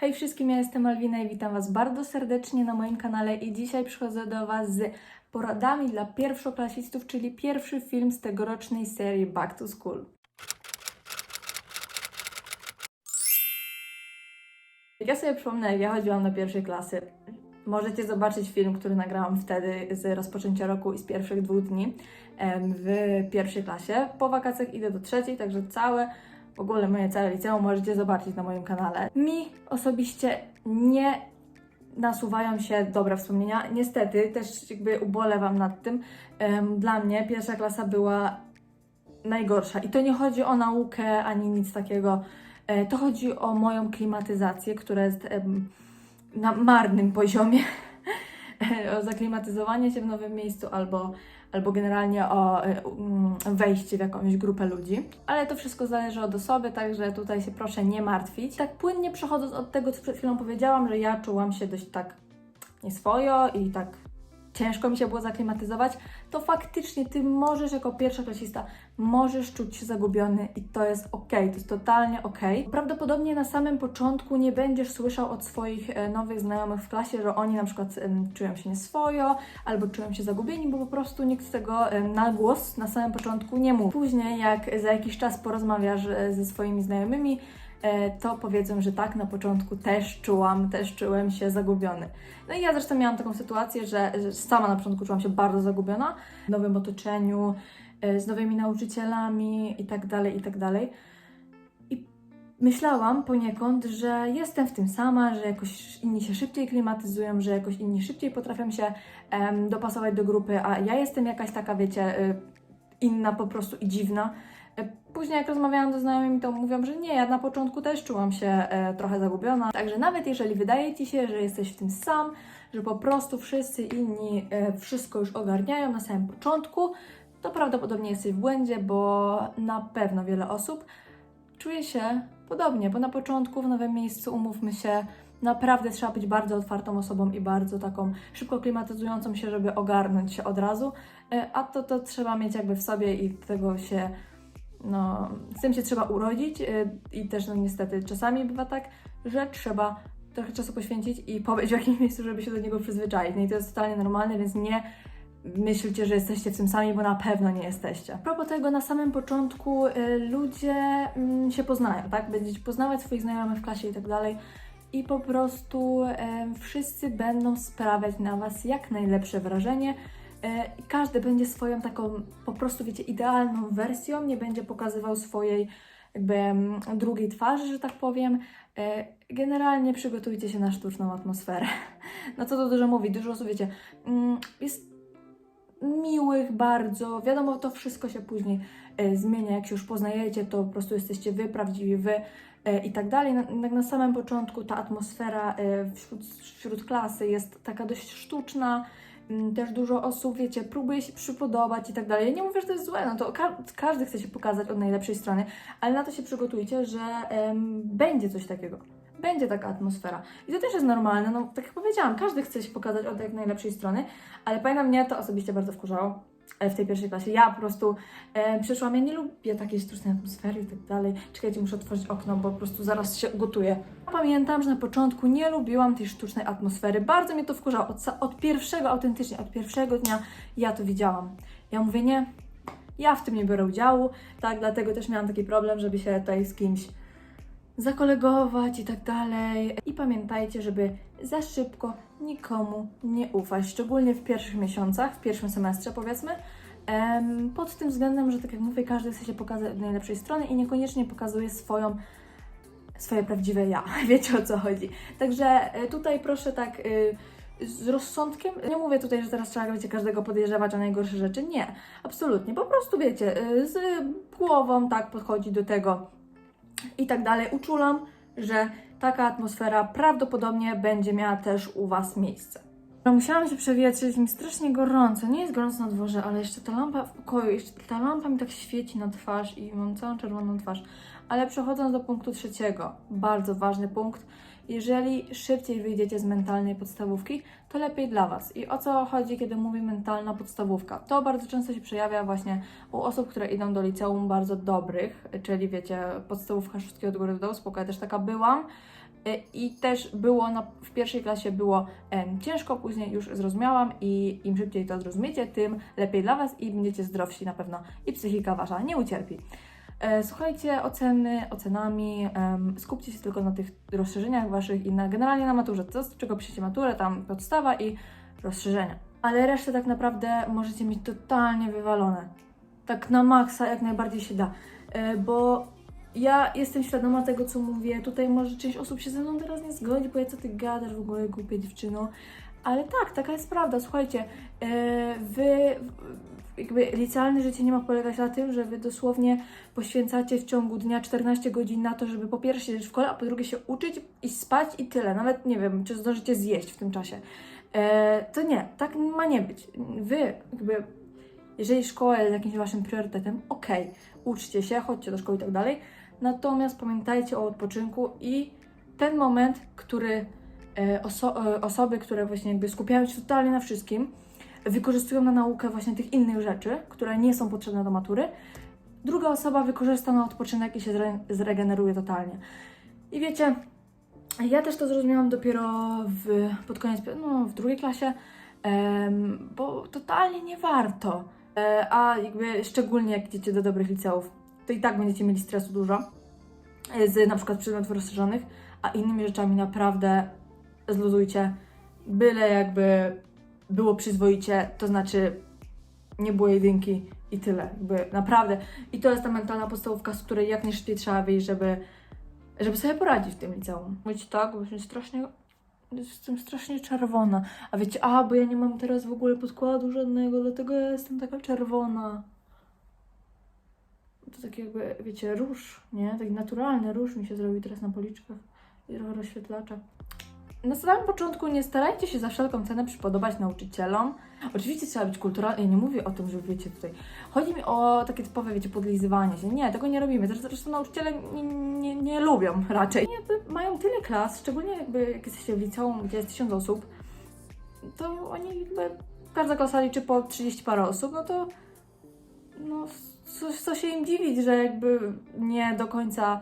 Hej wszystkim, ja jestem Alwina i witam Was bardzo serdecznie na moim kanale i dzisiaj przychodzę do Was z poradami dla pierwszoklasistów, czyli pierwszy film z tegorocznej serii Back to School. Jak ja sobie przypomnę, jak ja chodziłam do pierwszej klasy, możecie zobaczyć film, który nagrałam wtedy z rozpoczęcia roku i z pierwszych dwóch dni w pierwszej klasie. Po wakacjach idę do trzeciej, także całe w ogóle moje całe liceum możecie zobaczyć na moim kanale. Mi osobiście nie nasuwają się dobre wspomnienia. Niestety, też jakby ubolewam nad tym. Dla mnie pierwsza klasa była najgorsza. I to nie chodzi o naukę ani nic takiego. E, To chodzi o moją klimatyzację, która jest na marnym poziomie. o zaklimatyzowanie się w nowym miejscu albo, albo generalnie o e, mm, wejście w jakąś grupę ludzi. Ale to wszystko zależy od osoby, także tutaj się proszę nie martwić. Tak płynnie przechodząc od tego, co przed chwilą powiedziałam, że ja czułam się dość tak nieswojo i tak ciężko mi się było zaklimatyzować, to faktycznie ty możesz jako pierwszoklasista możesz czuć się zagubiony i to jest ok, to jest totalnie ok. Prawdopodobnie na samym początku nie będziesz słyszał od swoich e, nowych znajomych w klasie, że oni na przykład czują się nieswojo albo czują się zagubieni, bo po prostu nikt tego na głos na samym początku nie mówi. Później jak za jakiś czas porozmawiasz e, ze swoimi znajomymi, to powiedzą, że tak, na początku też czułam, też czułem się zagubiony. No i ja zresztą miałam taką sytuację, że, sama na początku czułam się bardzo zagubiona w nowym otoczeniu, e, z nowymi nauczycielami i tak dalej, i tak dalej. I myślałam poniekąd, że jestem w tym sama, że jakoś inni się szybciej klimatyzują, że jakoś inni szybciej potrafią się dopasować do grupy, a ja jestem jakaś taka, wiecie, y, inna po prostu i dziwna. E, Później jak rozmawiałam ze znajomymi, to mówią, że nie, ja na początku też czułam się e, trochę zagubiona. Także nawet jeżeli wydaje Ci się, że jesteś w tym sam, że po prostu wszyscy inni e, wszystko już ogarniają na samym początku, to prawdopodobnie jesteś w błędzie, bo na pewno wiele osób czuje się podobnie, bo na początku w nowym miejscu, umówmy się, naprawdę trzeba być bardzo otwartą osobą i bardzo taką szybko klimatyzującą się, żeby ogarnąć się od razu, a to, to trzeba mieć jakby w sobie i tego się no, z tym się trzeba urodzić y, i też no niestety czasami bywa tak, że trzeba trochę czasu poświęcić i pobyć w jakimś miejscu, żeby się do niego przyzwyczaić. No i to jest totalnie normalne, więc nie myślcie, że jesteście w tym sami, bo na pewno nie jesteście. A propos tego, na samym początku y, ludzie mm, się poznają, tak? Będziecie poznawać swoich znajomych w klasie i tak dalej. I po prostu wszyscy będą sprawiać na Was jak najlepsze wrażenie. E, każdy będzie swoją taką po prostu, wiecie, idealną wersją, nie będzie pokazywał swojej jakby mm, drugiej twarzy, że tak powiem. E, Generalnie przygotujcie się na sztuczną atmosferę. No co to dużo mówi, dużo osób, wiecie, mm, jest miłych bardzo, wiadomo, to wszystko się później e, zmienia, jak się już poznajecie, to po prostu jesteście wy, prawdziwi wy i tak dalej. Na, na, na samym początku ta atmosfera wśród, wśród klasy jest taka dość sztuczna, też dużo osób, wiecie, próbuje się przypodobać i tak dalej. Ja nie mówię, że to jest złe, no to ka- każdy chce się pokazać od najlepszej strony, ale na to się przygotujcie, że będzie coś takiego. Będzie taka atmosfera. I to też jest normalne, no tak jak powiedziałam, każdy chce się pokazać od jak najlepszej strony, ale pamiętam, mnie to osobiście bardzo wkurzało w tej pierwszej klasie. Ja po prostu e, przyszłam, ja nie lubię takiej sztucznej atmosfery i tak dalej. Czekajcie, muszę otworzyć okno, bo po prostu zaraz się ugotuję. Pamiętam, że na początku nie lubiłam tej sztucznej atmosfery. Bardzo mnie to wkurzało. Od, od pierwszego, autentycznie, od pierwszego dnia ja to widziałam. Ja mówię, nie, ja w tym nie biorę udziału, tak, dlatego też miałam taki problem, żeby się tutaj z kimś zakolegować i tak dalej. I pamiętajcie, żeby za szybko nikomu nie ufać, szczególnie w pierwszych miesiącach, w pierwszym semestrze powiedzmy. Pod tym względem, że tak jak mówię, każdy chce się pokazać od najlepszej strony i niekoniecznie pokazuje swoją swoje prawdziwe ja. Wiecie o co chodzi. Także e, tutaj proszę tak y, z rozsądkiem. Nie mówię tutaj, że teraz trzeba wiecie, każdego podejrzewać o najgorsze rzeczy. Nie, absolutnie. Po prostu wiecie, y, z głową tak podchodzi do tego i tak dalej. Uczulam, że taka atmosfera prawdopodobnie będzie miała też u Was miejsce. No, Musiałam się przewietrzyć, mi strasznie gorąco. Nie jest gorąco na dworze, ale jeszcze ta lampa w pokoju, jeszcze ta lampa mi tak świeci na twarz i mam całą czerwoną twarz. Ale przechodząc do punktu trzeciego, bardzo ważny punkt. Jeżeli szybciej wyjdziecie z mentalnej podstawówki, to lepiej dla Was. I o co chodzi, kiedy mówię mentalna podstawówka? To bardzo często się przejawia właśnie u osób, które idą do liceum bardzo dobrych, czyli wiecie, podstawówka wszystkiego od góry do dołu, spoko, ja też taka byłam. E, I też było na, w pierwszej klasie było em, ciężko, później już zrozumiałam i im szybciej to zrozumiecie, tym lepiej dla Was i będziecie zdrowsi na pewno i psychika Wasza nie ucierpi. E, Słuchajcie, oceny ocenami, skupcie się tylko na tych rozszerzeniach Waszych i na, generalnie na maturze. To, z czego piszecie maturę, tam podstawa i rozszerzenia. Ale resztę tak naprawdę możecie mieć totalnie wywalone. Tak na maksa, jak najbardziej się da. E, Bo ja jestem świadoma tego, co mówię. Tutaj może część osób się ze mną teraz nie zgodzi, bo ja co ty gadasz w ogóle, głupia dziewczyno. Ale tak, taka jest prawda. Słuchajcie, e, wy, jakby licealne życie nie ma polegać na tym, że wy dosłownie poświęcacie w ciągu dnia 14 godzin na to, żeby po pierwsze siedzieć w szkole, a po drugie się uczyć i spać i tyle. Nawet nie wiem, czy zdążycie zjeść w tym czasie. E, to nie, tak ma nie być. Wy, jakby, jeżeli szkoła jest jakimś waszym priorytetem, okej, uczcie się, chodźcie do szkoły i tak dalej. Natomiast pamiętajcie o odpoczynku i ten moment, który oso- e, osoby, które właśnie jakby skupiają się totalnie na wszystkim, wykorzystują na naukę właśnie tych innych rzeczy, które nie są potrzebne do matury, druga osoba wykorzysta na odpoczynek i się zre- zregeneruje totalnie. I wiecie, ja też to zrozumiałam dopiero w, pod koniec, no, w drugiej klasie, em, bo totalnie nie warto. E, a jakby szczególnie jak idziecie do dobrych liceów, to i tak będziecie mieli stresu dużo e, z na przykład przedmiotów rozszerzonych, a innymi rzeczami naprawdę zluzujcie. Byle jakby było przyzwoicie, to znaczy nie było jedynki i tyle. Jakby naprawdę. I to jest ta mentalna podstawówka, z której jak najszybciej trzeba wyjść, żeby, żeby sobie poradzić w tym liceum. Mówić tak, bo jestem strasznie, jestem strasznie czerwona. A wiecie, a bo ja nie mam teraz w ogóle podkładu żadnego, dlatego ja jestem taka czerwona. To tak jakby, wiecie, róż, nie? Taki naturalny róż mi się zrobił teraz na policzkach i trochę. Na samym początku nie starajcie się za wszelką cenę przypodobać nauczycielom. Oczywiście trzeba być kulturalny, ja nie mówię o tym, że wiecie tutaj. Chodzi mi o takie typowe, wiecie, podlizywanie się. Nie, tego nie robimy. Zresztą nauczyciele nie, nie, nie lubią raczej. To mają tyle klas, szczególnie jakby jak jesteście w liceum, gdzie jest tysiąc osób, to oni jakby, każda klasa liczy po 30 parę osób, no to no, co, co się im dziwić, że jakby nie do końca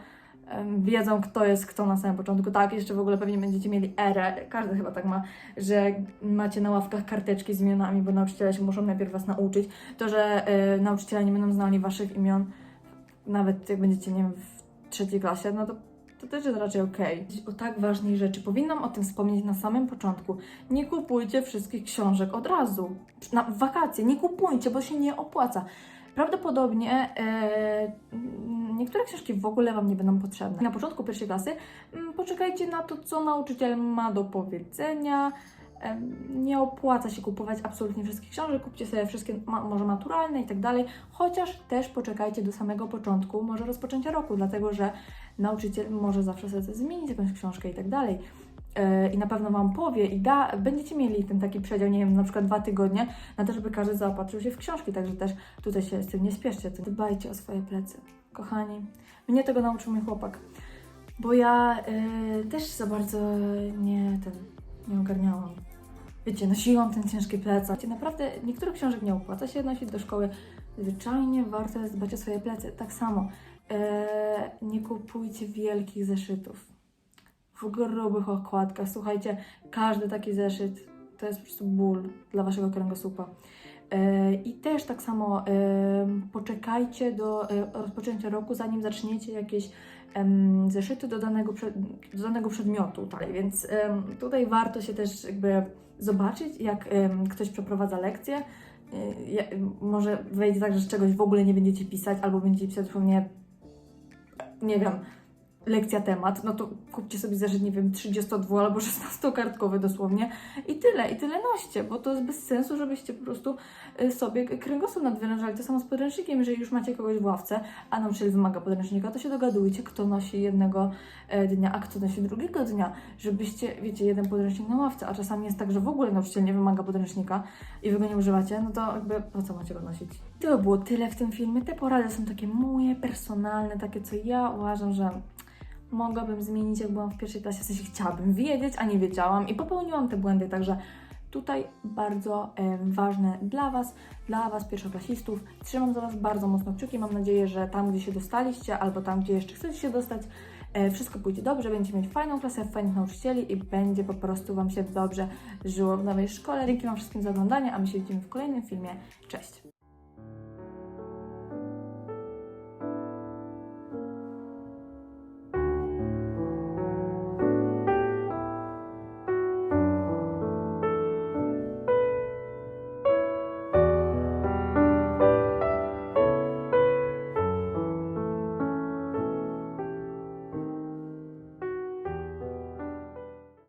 wiedzą, kto jest kto na samym początku. Tak, jeszcze w ogóle pewnie będziecie mieli erę, każdy chyba tak ma, że macie na ławkach karteczki z imionami, bo nauczyciele się muszą najpierw was nauczyć. To, że e, nauczyciele nie będą znali waszych imion, nawet jak będziecie, nie wiem, w trzeciej klasie, no to to też jest raczej okej. O tak ważnej rzeczy. Powinnam o tym wspomnieć na samym początku. Nie kupujcie wszystkich książek od razu. Na wakacje. Nie kupujcie, bo się nie opłaca. Prawdopodobnie mm, niektóre książki w ogóle Wam nie będą potrzebne. Na początku pierwszej klasy mm, poczekajcie na to, co nauczyciel ma do powiedzenia. Nie opłaca się kupować absolutnie wszystkich książek, kupcie sobie wszystkie, może maturalne i tak dalej, chociaż też poczekajcie do samego początku, może rozpoczęcia roku, dlatego że nauczyciel może zawsze sobie zmienić jakąś książkę i tak dalej. E, I na pewno Wam powie i da, będziecie mieli ten taki przedział, nie wiem, na przykład dwa tygodnie, na to, żeby każdy zaopatrzył się w książki, także też tutaj się z tym nie spieszcie. Dbajcie o swoje plecy, kochani. Mnie tego nauczył mój chłopak, bo ja e, też za bardzo nie, ten, nie ogarniałam. Wiecie, nosiłam ten ciężki plecak. Wiecie, naprawdę niektórych książek nie opłaca się nosić do szkoły. Zwyczajnie warto jest dbać o swoje plecy. Tak samo e, nie kupujcie wielkich zeszytów w grubych okładkach. Słuchajcie, każdy taki zeszyt to jest po prostu ból dla waszego kręgosłupa. E, I też tak samo e, poczekajcie do e, rozpoczęcia roku, zanim zaczniecie jakieś zeszyty do danego, do danego przedmiotu. Tak? Więc tutaj warto się też jakby zobaczyć, jak ktoś przeprowadza lekcję. Może wejdzie tak, że z czegoś w ogóle nie będziecie pisać, albo będziecie pisać dosłownie, nie wiem, lekcja temat, no to kupcie sobie zeszyt, nie wiem, 32 albo 16-kartkowy dosłownie i tyle, i tyle noście, bo to jest bez sensu, żebyście po prostu y, sobie kręgosłup nadwyrężali. To samo z podręcznikiem, jeżeli już macie kogoś w ławce, a nauczyciel wymaga podręcznika, to się dogadujcie, kto nosi jednego e, dnia, a kto nosi drugiego dnia, żebyście, wiecie, jeden podręcznik na ławce, a czasami jest tak, że w ogóle nauczyciel nie wymaga podręcznika i wy go nie używacie, no to jakby po co macie go nosić? To było tyle w tym filmie. Te porady są takie moje, personalne, takie, co ja uważam, że mogłabym zmienić, jak byłam w pierwszej klasie, w sensie chciałabym wiedzieć, a nie wiedziałam i popełniłam te błędy, także tutaj bardzo em, ważne dla Was, dla Was pierwszoklasistów. Trzymam za Was bardzo mocno kciuki, mam nadzieję, że tam, gdzie się dostaliście, albo tam, gdzie jeszcze chcecie się dostać, e, wszystko pójdzie dobrze, będziecie mieć fajną klasę, fajnych nauczycieli i będzie po prostu Wam się dobrze żyło w nowej szkole. Dzięki Wam wszystkim za oglądanie, a my się widzimy w kolejnym filmie. Cześć!